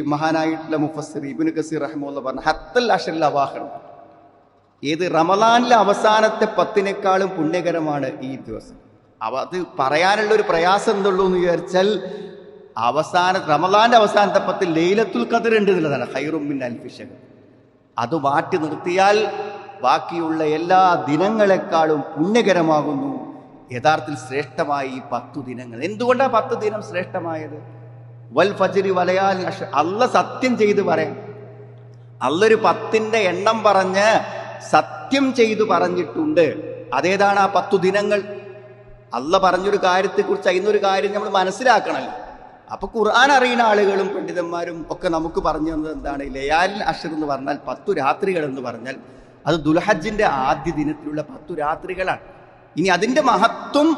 മഹാനായിട്ടുള്ള മുഫസ്സിർ ഇബിന് കസീർ റഹ്മുള്ള പറഞ്ഞ ഹത്തൽ അഷറിൽ അവാഹനം ഏത് റമലാനിലെ അവസാനത്തെ പത്തിനേക്കാളും പുണ്യകരമാണ് ഈ ദിവസം. അവ അത് പറയാനുള്ള ഒരു പ്രയാസം എന്തുള്ളൂ എന്ന് വിചാരിച്ചാൽ അവസാന റമലാന്റെ അവസാനത്തെ പത്തിൽ ലൈലത്തുൽ ഖദർ ഉണ്ട് എന്നുള്ളതാണ്. ഹൈറുമിൻ അൽഫിഷക് അത് മാറ്റി നിർത്തിയാൽ ബാക്കിയുള്ള എല്ലാ ദിനങ്ങളെക്കാളും പുണ്യകരമാകുന്നു. യഥാർത്ഥത്തിൽ ശ്രേഷ്ഠമായി ഈ പത്തു ദിനങ്ങൾ. എന്തുകൊണ്ടാണ് പത്ത് ദിനം ശ്രേഷ്ഠമായത്? വൽ ഫജരി വലയാൽ അല്ല സത്യം ചെയ്ത് പറയാം അല്ലൊരു പത്തിന്റെ എണ്ണം പറഞ്ഞ് സത്യം ചെയ്തു പറഞ്ഞിട്ടുണ്ട്. അതേതാണ് ആ പത്തു ദിനങ്ങൾ? അല്ല പറഞ്ഞൊരു കാര്യത്തെക്കുറിച്ച് അതിനൊരു കാര്യം നമ്മൾ മനസ്സിലാക്കണമല്ലോ അപ്പൊ ഖുർആൻ അറിയുന്ന ആളുകളും പണ്ഡിതന്മാരും ഒക്കെ നമുക്ക് പറഞ്ഞു തന്നത് എന്താണ്? ലയാലിൻ അഷർ എന്ന് പറഞ്ഞാൽ പത്തു രാത്രികൾ എന്ന് പറഞ്ഞാൽ അത് ദുൽഹജിന്റെ ആദ്യ ദിനത്തിലുള്ള പത്തു രാത്രികളാണ്. ഇനി അതിന്റെ മഹത്വം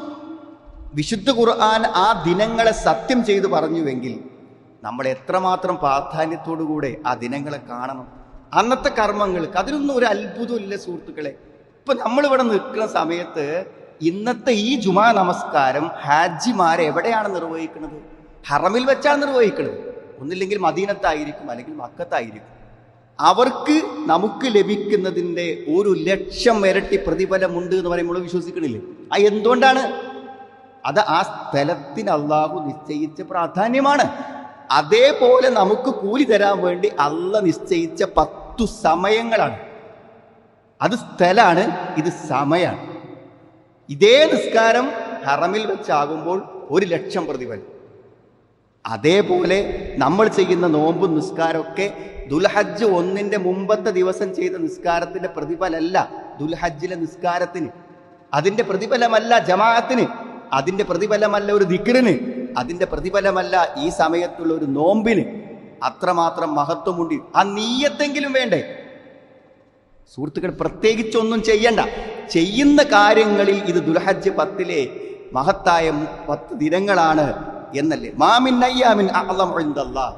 വിശുദ്ധ ഖുർആൻ ആ ദിനങ്ങളെ സത്യം ചെയ്തു പറഞ്ഞുവെങ്കിൽ നമ്മൾ എത്രമാത്രം പ്രാധാന്യത്തോടുകൂടെ ആ ദിനങ്ങളെ കാണണം. അന്നത്തെ കർമ്മങ്ങൾക്ക് അതിനൊന്നും ഒരു അത്ഭുതമില്ല സുഹൃത്തുക്കളെ. ഇപ്പൊ നമ്മളിവിടെ നിൽക്കുന്ന സമയത്ത് ഇന്നത്തെ ഈ ജുമാ നമസ്കാരം ഹാജിമാരെ എവിടെയാണ് നിർവഹിക്കുന്നത്? ഹറമിൽ വെച്ചാണ് നിർവഹിക്കുന്നത്. ഒന്നില്ലെങ്കിൽ മദീനത്തായിരിക്കും അല്ലെങ്കിൽ മക്കത്തായിരിക്കും. അവർക്ക് നമുക്ക് ലഭിക്കുന്നതിന്റെ ഒരു ലക്ഷം ഇരട്ടി പ്രതിഫലമുണ്ട് എന്ന് പറയുമ്പോൾ വിശ്വസിക്കണില്ലേ? ആ എന്തുകൊണ്ടാണ്? അത് ആ സ്ഥലത്തിന് അള്ളാഹു നിശ്ചയിച്ച പ്രാധാന്യമാണ്. അതേപോലെ നമുക്ക് കൂലി തരാൻ വേണ്ടി അല്ല നിശ്ചയിച്ച പത്തു സമയങ്ങളാണ്. അത് സ്ഥലമാണ് ഇത് സമയമാണ് ഇതേ നിസ്കാരം ഹറമിൽ വെച്ചാകുമ്പോൾ ഒരു ലക്ഷം പ്രതിഫലം. അതേപോലെ നമ്മൾ ചെയ്യുന്ന നോമ്പും നിസ്കാരമൊക്കെ ദുൽഹജ്ജ് ഒന്നിന്റെ മുമ്പത്തെ ദിവസം ചെയ്ത നിസ്കാരത്തിന്റെ പ്രതിഫലമല്ല ദുൽഹജ്ജിലെ നിസ്കാരത്തിന്. അതിന്റെ പ്രതിഫലമല്ല ജമാഅത്തിന്. അതിന്റെ പ്രതിഫലമല്ല ഒരു ദിക്റിന്. അതിന്റെ പ്രതിഫലമല്ല ഈ സമയത്തുള്ള ഒരു നോമ്പിന് അത്രമാത്രം മഹത്വമുണ്ട്. ആ നീയത്തെങ്കിലും വേണ്ടേ? സുഹൃത്തുക്കൾ പ്രത്യേകിച്ചൊന്നും ചെയ്യണ്ട. ചെയ്യുന്ന കാര്യങ്ങളിൽ ഇത് ദുൽഹജ്ജ് പത്തിലെ മഹത്തായ പത്ത് ദിനങ്ങളാണ് എന്നല്ലേ? മാമിൻ അയ്യാമിൻ ഇൻദല്ലാഹ്.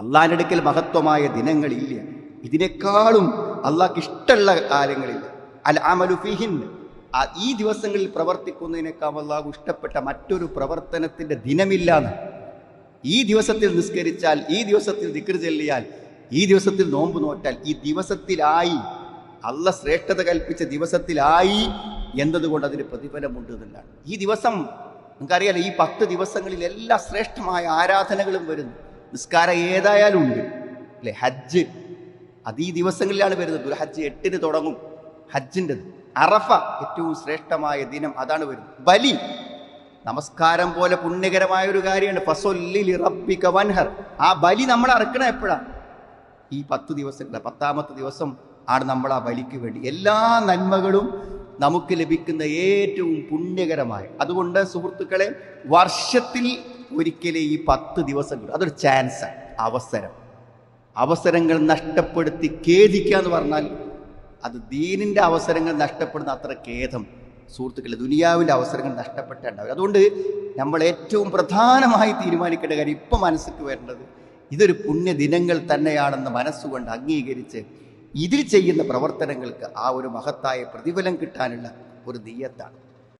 അള്ളാഹിന്റെ അടുക്കൽ മഹത്വമായ ദിനങ്ങളില്ല. ഇതിനേക്കാളും അള്ളാഹ്ക്ക് ഇഷ്ടമുള്ള കാര്യങ്ങളില്ല. അൽ അമലു ഫിഹിൻ. ഈ ദിവസങ്ങളിൽ പ്രവർത്തിക്കുന്നതിനേക്കാൾ അള്ളാഹു ഇഷ്ടപ്പെട്ട മറ്റൊരു പ്രവർത്തനത്തിന്റെ ദിനമില്ലാന്ന്. ഈ ദിവസത്തിൽ നിസ്കരിച്ചാൽ ഈ ദിവസത്തിൽ ദിക്ർ ചെല്ലിയാൽ ഈ ദിവസത്തിൽ നോമ്പ് നോറ്റാൽ ഈ ദിവസത്തിലായി അല്ല ശ്രേഷ്ഠത കൽപ്പിച്ച ദിവസത്തിലായി എന്നതുകൊണ്ട് അതിന് പ്രതിഫലമുണ്ട് എന്നുള്ളതാണ്. ഈ ദിവസം നിങ്ങൾക്കറിയാലോ ഈ പത്ത് ദിവസങ്ങളിൽ എല്ലാ ശ്രേഷ്ഠമായ ആരാധനകളും വരുന്നു. നിസ്കാരം ഏതായാലും ഉണ്ട്. അല്ലെ? ഹജ്ജ്. അത് ഈ ദിവസങ്ങളിലാണ് വരുന്നത്. ഒരു ഹജ്ജ് എട്ടിന് തുടങ്ങും. ഹജ്ജിന്റെത്. അറഫ ഏറ്റവും ശ്രേഷ്ഠമായ ദിനം അതാണ് വരുന്നത്. ബലി നമസ്കാരം പോലെ പുണ്യകരമായ ഒരു കാര്യമാണ് ഫസൊല്ലി റബ്ബിക വൻഹർ. ആ ബലി നമ്മൾ അറക്കണം എപ്പോഴാണ് ഈ പത്ത് ദിവസങ്ങൾ പത്താമത്തെ ദിവസം ആണ് നമ്മൾ ആ ബലിക്ക് വേണ്ടി. എല്ലാ നന്മകളും നമുക്ക് ലഭിക്കുന്ന ഏറ്റവും പുണ്യകരമായ. അതുകൊണ്ട് സുഹൃത്തുക്കളെ വർഷത്തിൽ ഒരിക്കലേ ഈ പത്ത് ദിവസങ്ങൾ അതൊരു ചാൻസാണ് അവസരം. അവസരങ്ങൾ നഷ്ടപ്പെടുത്തി ഖേദിക്കുക എന്ന് പറഞ്ഞാൽ അത് ദീനിന്റെ അവസരങ്ങൾ നഷ്ടപ്പെടുന്ന അത്ര ഖേദം സുഹൃത്തുക്കളെ ദുനിയാവിന്റെ അവസരങ്ങൾ നഷ്ടപ്പെട്ടുണ്ടാവും അതുകൊണ്ട് നമ്മൾ ഏറ്റവും പ്രധാനമായി തീരുമാനിക്കേണ്ട കാര്യം ഇപ്പം മനസ്സിക്ക് വരേണ്ടത് ഇതൊരു പുണ്യദിനങ്ങൾ തന്നെയാണെന്ന് മനസ്സുകൊണ്ട് അംഗീകരിച്ച് ഇതിൽ ചെയ്യുന്ന പ്രവർത്തനങ്ങൾക്ക് ആ ഒരു മഹത്തായ പ്രതിഫലം കിട്ടാനുള്ള ഒരു നീയത്താണ്